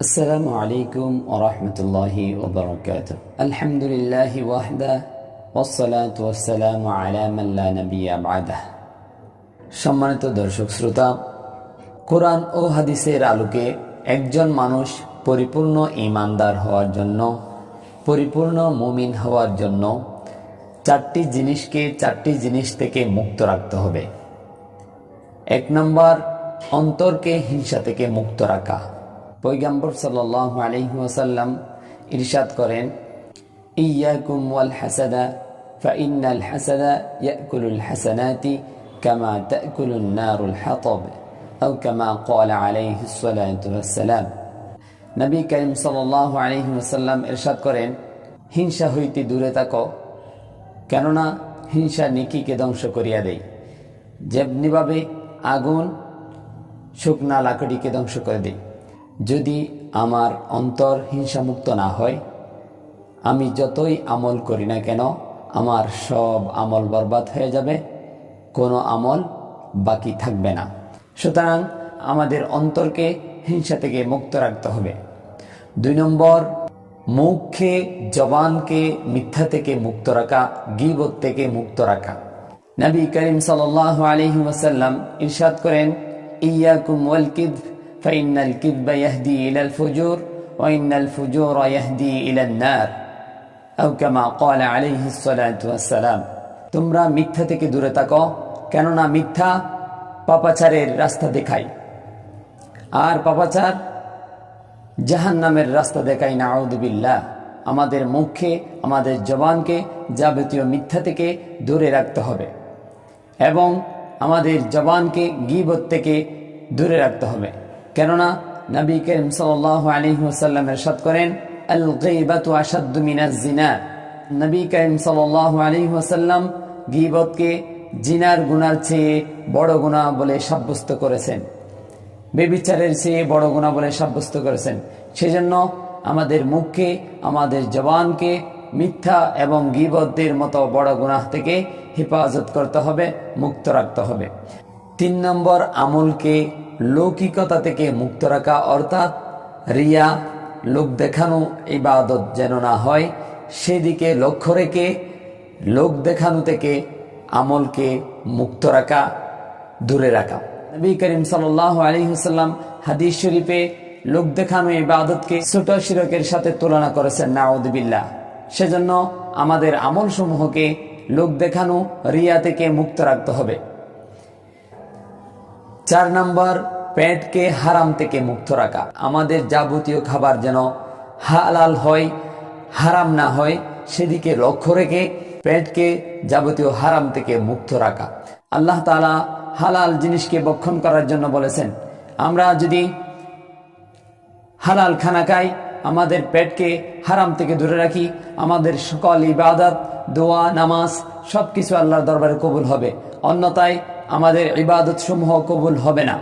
السلام عليكم ورحمة الله وبركاته الحمد لله وحده والصلاة والسلام على من لا نبي بعده সম্মানিত দর্শক শ্রোতা কোরআন ও হাদিসের আলোকে একজন মানুষ পরিপূর্ণ ইমানদার হওয়ার জন্য পরিপূর্ণ মুমিন হওয়ার জন্য চারটি জিনিসকে চারটি জিনিস থেকে মুক্ত রাখতে হবে এক নম্বর অন্তরকে হিংসা থেকে মুক্ত রাখা পৈগম্বর সাল আলহিহাসাল্লাম ইরশাদ করেন ইয়াকুম ওয়াল হাসাদা فإن الحسد يأكل الحسنات كما تأكل النار الحطب أو كما قال عليه الصلاة والسلام নবী করিম সাল্লাহ আলহি ওসাল্লাম ইরশাদ করেন হিংসা হইতে দূরে থাকো কেননা হিংসা নিকিকে ধ্বংস করিয়া দেয় যেমনিভাবে আগুন শুকনা লাকড়িকে ধ্বংস করে দেয় যদি আমার অন্তর হিংসামুক্ত না হয়, আমি যতই আমল করি না কেন, আমার সব আমল বরবাদ হয়ে যাবে, কোনো আমল বাকি থাকবে না। সুতরাং আমাদের অন্তরকে হিংসা থেকে মুক্ত রাখতে হবে। দুই নম্বর মুখকে জবানকে মিথ্যা থেকে মুক্ত রাখা, গিবত থেকে মুক্ত রাখা। নবী করিম সাল আলহি ওসাল্লাম ইরশাদ করেন ইয়াকুম ওয়াল কিদ فإن الكذب يهدي إلى الفجور وإن الفجور يهدي إلى النار أو كما قال عليه الصلاة والسلام তোমরা মিথ্যা থেকে দূরে থাকো কেননা মিথ্যা পাপাচারের রাস্তা দেখায় আর পাপাচার জাহান নামের রাস্তা দেখায় না আউদুবিল্লাহ আমাদের মুখে আমাদের জবানকে যাবতীয় মিথ্যা থেকে দূরে রাখতে হবে এবং আমাদের জবানকে গিবত থেকে দূরে রাখতে হবে কেননা নবী করিম সাল আলী ওসাল্লাম এরশাদ করেন আল গইবাতু আসাদ্দু মিনাজ জিনা। নবী করিম সাল আলী গিবতকে জিনার গুনার চেয়ে বড় গুণা বলে সাব্যস্ত করেছেন। বেবিচারের চেয়ে বড় গুণা বলে সাব্যস্ত করেছেন। সেজন্য আমাদের মুখকে, আমাদের জবানকে মিথ্যা এবং গিবদ্দের মতো বড় গুণাহ থেকে হেফাজত করতে হবে, মুক্ত রাখতে হবে। তিন নম্বর আমলকে লৌকিকতা থেকে মুক্ত রাখা, অর্থাৎ রিয়া, লোক দেখানো, ইবাদত যেন না হয়, সেদিকে লক্ষ্য রেখে লোক দেখানো থেকে আমলকে মুক্ত রাখা, দূরে রাখা। নবী করিম সাল আলী হুসাল্লাম হাদিস শরীফে লোক দেখানো, ইবাদতকে ছোট শিরকের সাথে তুলনা করেছেন নাউদ্দিল্লা সেজন্য আমাদের আমল সমূহকে লোক দেখানো, রিয়া থেকে মুক্ত রাখতে হবে। চার নম্বর, পেটকে হারাম থেকে মুক্ত রাখা। আমাদের যাবতীয় খাবার যেন হালাল হয়, হারাম না হয়, সেদিকে লক্ষ্য রেখে পেটকে যাবতীয় হারাম থেকে মুক্ত রাখা। আল্লাহ তালা হালাল জিনিসকে বক্ষণ করার জন্য বলেছেন, আমরা যদি হালাল খানা খাই, আমাদের পেটকে হারাম থেকে দূরে রাখি, আমাদের সকল ইবাদত, দোয়া, নামাজ সব কিছু আল্লাহর দরবারে কবুল হবে। অন্যতায় আমাদের ইবাদত সমূহ কবুল হবে না।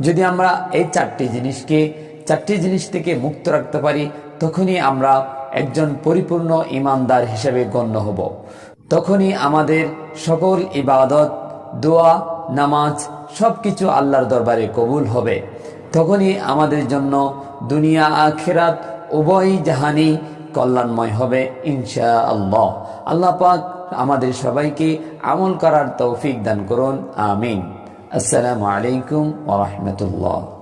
যদি আমরা এই চারটি জিনিসকে, চারটি জিনিস থেকে মুক্ত রাখতে পারি, তখনই আমরা একজন পরিপূর্ণ ইমানদার হিসেবে গণ্য হব। তখনই আমাদের সকল ইবাদত, দোয়া, নামাজ সব কিছু আল্লাহর দরবারে কবুল হবে। তখনই আমাদের জন্য দুনিয়া, আখেরাত উভয় জাহানি কল্যাণময় হবে ইনশা আল্লাহ আল্লাহ পাক আমাদের সবাইকে আমল করার তৌফিক দান করুন আমিন আসসালামু আলাইকুম ওরহমতুল্লাহ